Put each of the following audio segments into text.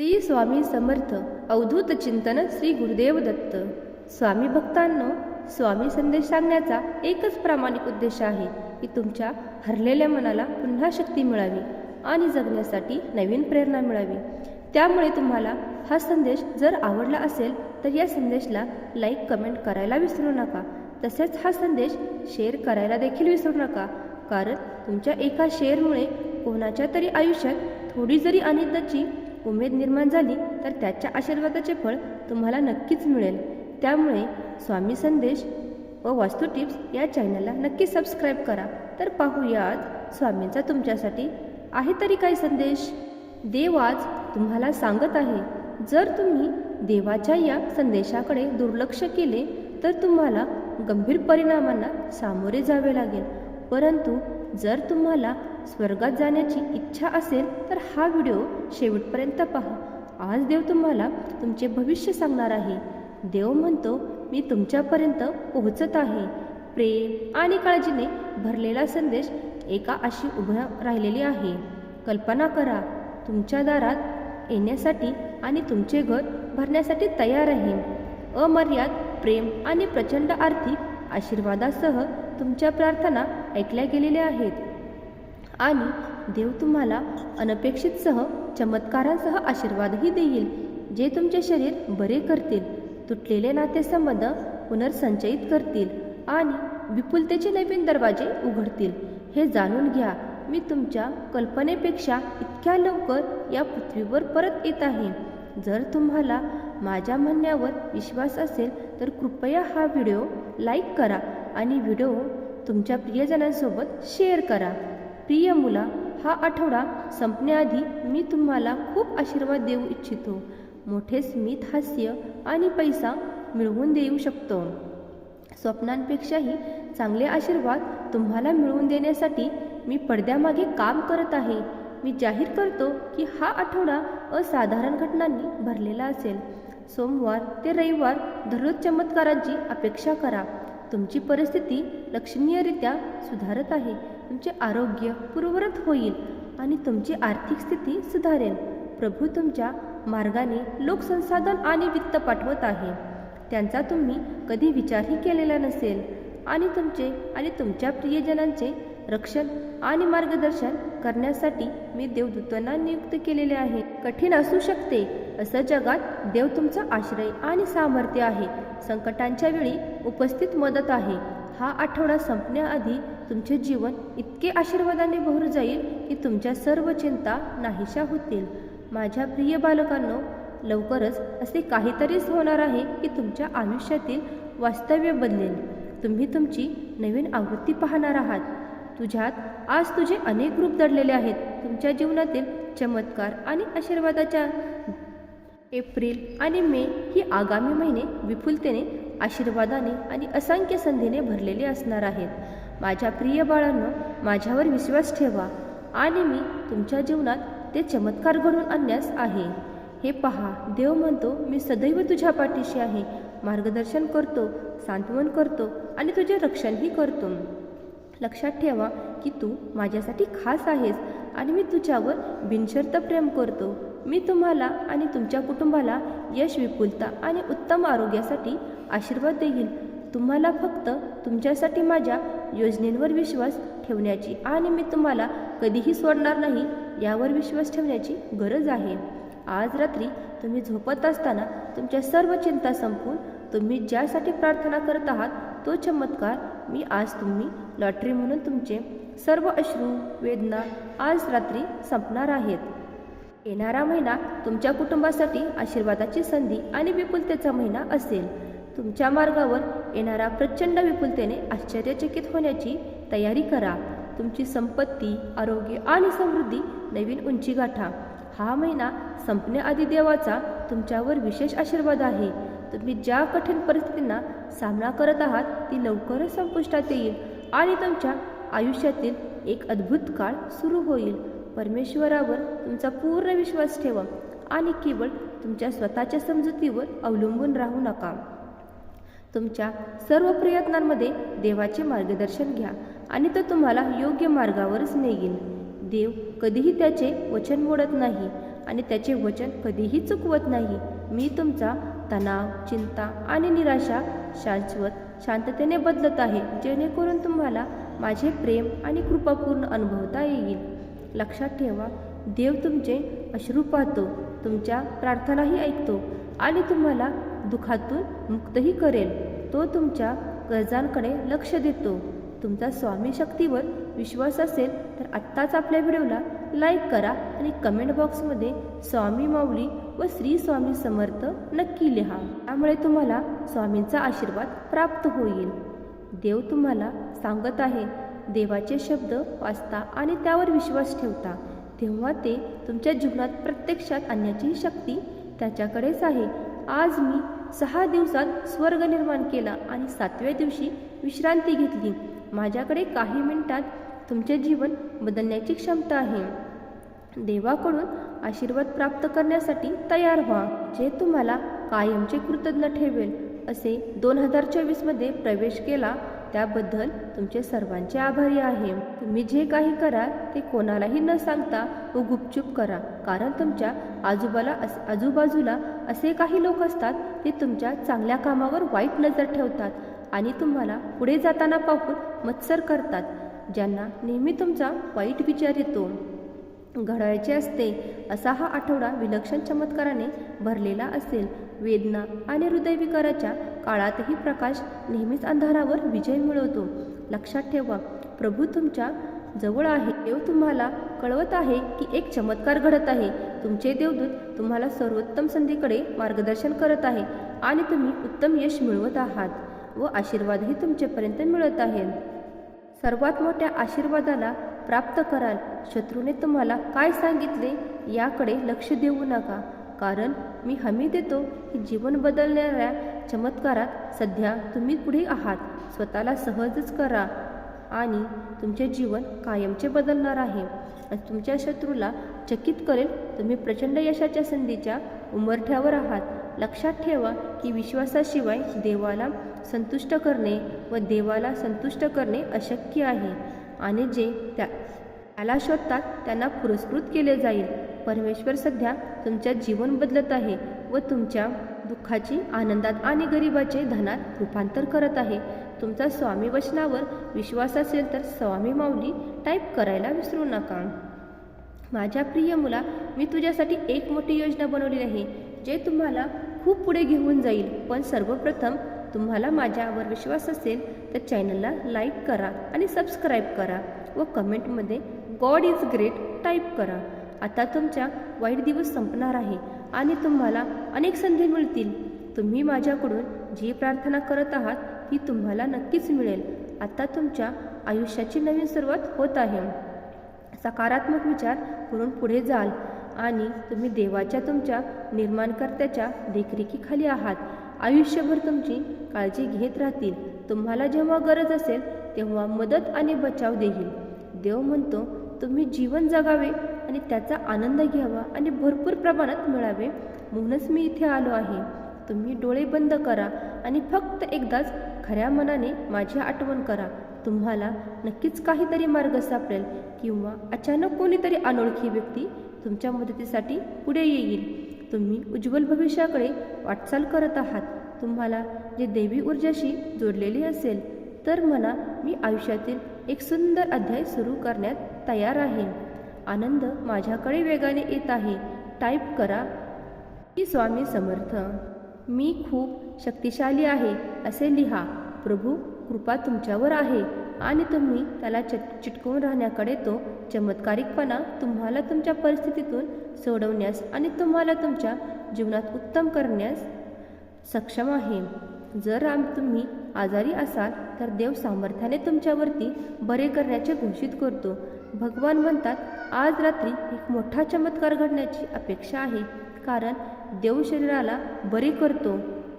श्री स्वामी समर्थ अवधूत चिंतन श्री गुरुदेव दत्त. स्वामी भक्तांनो स्वामी संदेश सांगण्याचा एकच प्रामाणिक उद्देश आहे की तुमच्या हरलेल्या मनाला पुन्हा शक्ती मिळावी आणि जगण्यासाठी नवीन प्रेरणा मिळावी. त्यामुळे तुम्हाला हा संदेश जर आवडला असेल तर या संदेशला लाईक कमेंट करायला विसरू नका. तसेच हा संदेश शेअर करायला देखील विसरू नका कारण तुमच्या एका शेअरमुळे कोणाच्या तरी आयुष्यात थोडी जरी आनंदाची उमेद निर्माण झाली तर त्याच्या आशीर्वादाचे फळ तुम्हाला नक्कीच मिळेल. त्यामुळे स्वामी संदेश व वास्तू टिप्स या चॅनलला नक्की सबस्क्राईब करा. तर पाहूयात स्वामींचा तुमच्यासाठी आहे तरी काय संदेश? देव आज तुम्हाला सांगत आहे जर तुम्ही देवाच्या या संदेशाकडे दुर्लक्ष केले तर तुम्हाला गंभीर परिणामांना सामोरे जावे लागेल. परंतु जर तुम्हाला स्वर्गात जाण्याची इच्छा असेल तर हा व्हिडिओ शेवटपर्यंत पहा. आज देव तुम्हाला तुमचे भविष्य सांगणार आहे. देव म्हणतो मी तुमच्यापर्यंत पोहोचत आहे. प्रेम आणि काळजीने भरलेला संदेश एका अशी उभ्या राहिलेली आहे. कल्पना करा तुमच्या दारात येण्यासाठी आणि तुमचे घर भरण्यासाठी तयार आहे. अमर्याद प्रेम आणि प्रचंड आर्थिक आशीर्वादासह तुमच्या प्रार्थना ऐकल्या गेलेल्या आहेत. आणि देव तुम्हाला अनपेक्षितसह चमत्कारांसह आशीर्वादही देईल जे तुमचे शरीर बरे करतील तुटलेले नातेसंबंध पुनर्संचयित करतील आणि विपुलतेचे नवीन दरवाजे उघडतील. हे जाणून घ्या मी तुमच्या कल्पनेपेक्षा इतक्या लवकर या पृथ्वीवर परत येत आहे. जर तुम्हाला माझ्या म्हणण्यावर विश्वास असेल तर कृपया हा व्हिडिओ लाईक करा आणि व्हिडिओ तुमच्या प्रियजनांसोबत शेअर करा. प्रिय मुला हा आठवडा संपण्याआधी मी तुम्हाला खूप आशीर्वाद देऊ इच्छितो. मोठे स्मित हास्य आणि पैसा मिळवून देऊ शकतो. स्वप्नांपेक्षाही चांगले आशीर्वाद तुम्हाला मिळवून देण्यासाठी मी पडद्यामागे काम करत आहे. मी जाहीर करतो की हा आठवडा असाधारण घटनांनी भरलेला असेल. सोमवार ते रविवार दररोज चमत्कारांची अपेक्षा करा. तुमची परिस्थिती लक्षणीयरित्या सुधारत आहे. तुमचे आरोग्य पूर्ववत होईल आणि तुमची आर्थिक स्थिती सुधारेल. प्रभू तुमच्या मार्गाने लोकसंसाधन आणि वित्त पाठवत आहे. त्यांचा तुम्ही कधी विचारही केलेला नसेल. आणि तुमचे आणि तुमच्या प्रियजनांचे रक्षण आणि मार्गदर्शन करण्यासाठी मी देवदूतांना नियुक्त केलेले आहे. कठीण असू शकते असं जगात देव तुमचा आश्रय आणि सामर्थ्य आहे. संकटांच्या वेळी उपस्थित मदत आहे. हा आठवडा संपण्याआधी तुमचे जीवन इतके आशीर्वादाने भरून जाईल की तुमच्या सर्व चिंता नाहीशा होतील. माझ्या प्रिय बालकांनो लवकरच असे काहीतरीच होणार आहे की तुमच्या आयुष्यातील वास्तव्य बदलेल. तुम्ही तुमची नवीन आवृत्ती पाहणार आहात. तुझ्यात आज तुझे अनेक रूप दडलेले आहेत. तुमच्या जीवनातील चमत्कार आणि आशीर्वादाच्या एप्रिल आणि मे ही आगामी महिने विपुलतेने आशीर्वादाने आणि असंख्य संधीने भरलेले असणार आहेत. माझ्या प्रिय बाळांनो माझ्यावर विश्वास ठेवा आणि मी तुमच्या जीवनात ते चमत्कार घडून आणण्यास आहे. हे पहा देव म्हणतो मी सदैव तुझ्या पाठीशी आहे. मार्गदर्शन करतो सांत्वन करतो आणि तुझे रक्षणही करतो. लक्षात ठेवा की तू माझ्यासाठी खास आहेस आणि मी तुझ्यावर बिनशर्त प्रेम करतो. मी तुम्हाला आणि तुमच्या कुटुंबाला यश विपुलता आणि उत्तम आरोग्यासाठी आशीर्वाद देईल तुम्हाला फक्त तुमच्यासाठी माझ्या योजनेंवर विश्वास ठेवण्याची आणि मी तुम्हाला कधीही सोडणार नाही यावर विश्वास ठेवण्याची गरज आहे. आज रात्री तुम्ही झोपत असताना तुमच्या सर्व चिंता संपून तुम्ही ज्यासाठी प्रार्थना करत आहात तो चमत्कार मी आज तुम्ही लॉटरी म्हणून तुमचे सर्व अश्रू वेदना आज रात्री संपणार आहेत. येणारा महिना तुमच्या कुटुंबासाठी आशीर्वादाची संधी आणि विपुलतेचा महिना असेल. तुमच्या मार्गावर येणारा प्रचंड विपुलतेने आश्चर्यचकित होण्याची तयारी करा. तुमची संपत्ती आरोग्य आणि समृद्धी नवीन उंची गाठा. हा महिना संपण्याआधी देवाचा तुमच्यावर विशेष आशीर्वाद आहे. तुम्ही ज्या कठीण परिस्थितींना सामना करत आहात ती लवकरच संपुष्टात येईल आणि तुमच्या आयुष्यातील एक अद्भुत काळ सुरू होईल. परमेश्वरावर तुमचा पूर्ण विश्वास ठेवा आणि केवळ तुमच्या स्वतःच्या समजुतीवर अवलंबून राहू नका. तुमच्या सर्व प्रयत्नांमध्ये देवाचे मार्गदर्शन घ्या आणि तो तुम्हाला योग्य मार्गावरच नेईल. देव कधीही त्याचे वचन मोडत नाही आणि त्याचे वचन कधीही चुकवत नाही. मी तुमचा तणाव चिंता आणि निराशा शाश्वत शांततेने बदलत आहे जेणेकरून तुम्हाला माझे प्रेम आणि कृपापूर्ण अनुभवता येईल. लक्षात ठेवा. देव तुमचे अश्रू पाहतो तुमच्या प्रार्थनाही ऐकतो आणि तुम्हाला दुखातून मुक्तही करेल. तो तुमच्या गरजांकडे लक्ष देतो. तुमचा स्वामी शक्तीवर विश्वास असेल तर आत्ताच आपल्या व्हिडिओला लाईक करा आणि कमेंट बॉक्समध्ये स्वामी माऊली व श्री स्वामी समर्थ नक्की लिहा. त्यामुळे तुम्हाला स्वामींचा आशीर्वाद प्राप्त होईल. देव तुम्हाला सांगत आहे देवाचे शब्द वाचता आणि त्यावर विश्वास ठेवता तेव्हा ते तुमच्या जीवनात प्रत्यक्षात आणण्याची शक्ती त्याच्याकडेच आहे. आज मी सहा दिवसात स्वर्ग निर्माण केला आणि सातव्या दिवशी विश्रांती घेतली. माझ्याकडे काही मिनिटात तुमचे जीवन बदलण्याची क्षमता आहे. देवाकडून आशीर्वाद प्राप्त करण्यासाठी तयार व्हा जे तुम्हाला कायमचे कृतज्ञ ठेवेल असे दोन हजार चोवीसमध्ये प्रवेश केला त्याबद्दल तुमचे सर्वांचे आभारी आहे. तुम्ही जे काही करा ते कोणालाही न सांगता व गुपचूप करा. कारण तुमच्या आजूबाला अस आजूबाजूला असे काही लोक असतात ते तुमच्या चांगल्या कामावर वाईट नजर ठेवतात आणि तुम्हाला पुढे जाताना पाहून मत्सर करतात ज्यांना नेहमी तुमचा वाईट विचार येतो. घडायचे असते असा हा आठवडा विलक्षण चमत्काराने भरलेला असेल. वेदना आणि हृदयविकाराच्या काळातही प्रकाश नेहमीच अंधारावर विजय मिळवतो. लक्षात ठेवा प्रभू तुमच्या जवळ आहे. देव तुम्हाला कळवत आहे की एक चमत्कार घडत आहे. तुमचे देवदूत तुम्हाला सर्वोत्तम संधीकडे मार्गदर्शन करत आहे आणि तुम्ही उत्तम यश मिळवत आहात व आशीर्वादही तुमच्यापर्यंत मिळत आहेत सर्वात मोठ्या आशीर्वादाला प्राप्त कराल. शत्रूने तुम्हाला काय सांगितले याकडे लक्ष देऊ नका. कारण मी हमी देतो की जीवन बदलणाऱ्या चमत्कारात सध्या तुम्ही पुढे आहात. स्वतःला सहजच करा आणि तुमचे जीवन कायमचे बदलणार आहे. आणि तुमच्या शत्रूला चकित करेल तुम्ही प्रचंड यशाच्या संधीच्या उंबरठ्यावर आहात. लक्षात ठेवा की विश्वासाशिवाय देवाला संतुष्ट करणे व देवाला संतुष्ट करणे अशक्य आहे. आणि जे त्या त्याला शोधतात त्यांना पुरस्कृत केले जाईल. परमेश्वर सध्या तुमच्या जीवन बदलत आहे व तुमच्या दुःखाची आनंदात आणि गरिबाचे धनात रूपांतर करत आहे. तुमचा स्वामी वचनावर विश्वास असेल तर स्वामी माऊली टाईप करायला विसरू नका. माझ्या प्रिय मुला मी तुझ्यासाठी एक मोठी योजना बनवली आहे जे तुम्हाला खूप पुढे घेऊन जाईल. पण सर्वप्रथम तुम्हाला माझ्यावर विश्वास असेल तर चॅनलला लाईक करा आणि सबस्क्राईब करा व कमेंटमध्ये गॉड इज ग्रेट टाईप करा. आता तुमच्या वाईट दिवस संपणार आहे आणि तुम्हाला अनेक संधी मिळतील. तुम्ही माझ्याकडून जी प्रार्थना करत आहात ती तुम्हाला नक्कीच मिळेल. आता तुमच्या आयुष्याची नवीन सुरुवात होत आहे. सकारात्मक विचार करून पुढे जाल आणि तुम्ही देवाच्या तुमच्या निर्माणकर्त्याच्या देखरेखीखाली आहात. आयुष्यभर तुमची काळजी घेत राहतील. तुम्हाला जेव्हा गरज असेल तेव्हा मदत आणि बचाव देईल. देव म्हणतो तुम्ही जीवन जगावे आणि त्याचा आनंद घ्यावा आणि भरपूर प्रमाणात मिळावे. म्हणूनच मी इथे आलो आहे. तुम्ही डोळे बंद करा आणि फक्त एकदाच खऱ्या मनाने माझी आठवण करा. तुम्हाला नक्कीच काहीतरी मार्ग सापडेल किंवा अचानक कोणीतरी अनोळखी व्यक्ती तुमच्या मदतीसाठी पुढे येईल. तुम्ही उज्ज्वल भविष्याकडे वाटचाल करत आहात. तुम्हाला जे देवी ऊर्जाशी जोडलेली असेल तर म्हणा मी आयुष्यातील एक सुंदर अध्याय सुरू करण्यात तयार आहे. आनंद माझ्याकडे वेगाने येत आहे. टाईप करा की स्वामी समर्थ मी खूप शक्तिशाली आहे असे लिहा. प्रभू कृपा तुमच्यावर आहे आणि तुम्ही त्याला चट चिटकवून राहण्याकडे तो चमत्कारिकपणा तुम्हाला तुमच्या परिस्थितीतून सोडवण्यास आणि तुम्हाला तुमच्या जीवनात उत्तम करण्यास सक्षम आहे. जर आम तुम्ही आजारी असाल तर देव सामर्थ्याने तुमच्यावरती बरे करण्याचे घोषित करतो. भगवान म्हणतात आज रात्री एक मोठा चमत्कार घडण्याची अपेक्षा आहे कारण देव शरीराला बरे करतो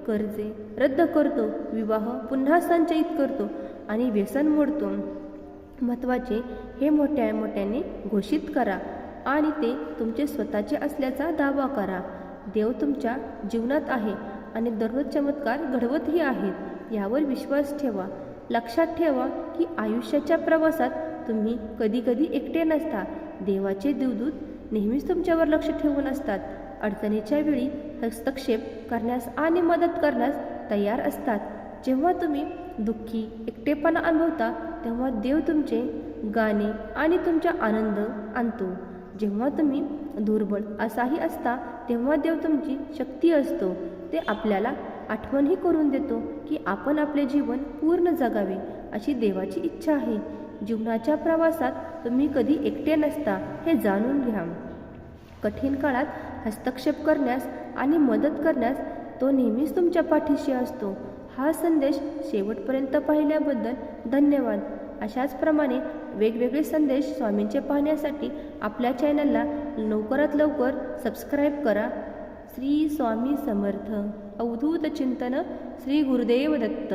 कर्जे रद्द करतो विवाह पुन्हा संचयित करतो आणि व्यसन मोडतो. महत्त्वाचे हे मोठ्या मोठ्याने घोषित करा आणि ते तुमचे स्वतःचे असल्याचा दावा करा. देव तुमच्या जीवनात आहे आणि दररोज चमत्कार घडवतही आहेत. यावर विश्वास ठेवा. लक्षात ठेवा की आयुष्याच्या प्रवासात तुम्ही कधीकधी एकटे नसता. देवाचे देवदूत नेहमीच तुमच्यावर लक्ष ठेवून असतात. अडचणीच्या वेळी हस्तक्षेप करण्यास आणि मदत करण्यास तयार असतात. जेव्हा तुम्ही दुःखी एकटेपणा अनुभवता तेव्हा देव तुमचे गाणे आणि तुमचा आनंद आणतो. जेव्हा तुम्ही दुर्बळ असाही असता तेव्हा देव तुमची शक्ती असतो. ते आपल्याला आठवणही करून देतो की आपण आपले जीवन पूर्ण जगावे अशी देवाची इच्छा आहे. जीवनाच्या प्रवासात तुम्ही कधी एकटे नसता हे जाणून घ्या. कठीण काळात हस्तक्षेप करण्यास आणि मदत करण्यास तो नेहमीच तुमच्या पाठीशी असतो. हा संदेश शेवटपर्यंत पाहिल्याबद्दल धन्यवाद. अशाच प्रमाणे वेगवेगळे संदेश स्वामींचे पाहण्यासाठी आपल्या चॅनलला लवकरात लवकर सबस्क्राईब करा. श्री स्वामी समर्थ. अवधूत चिंतन श्री गुरुदेव दत्त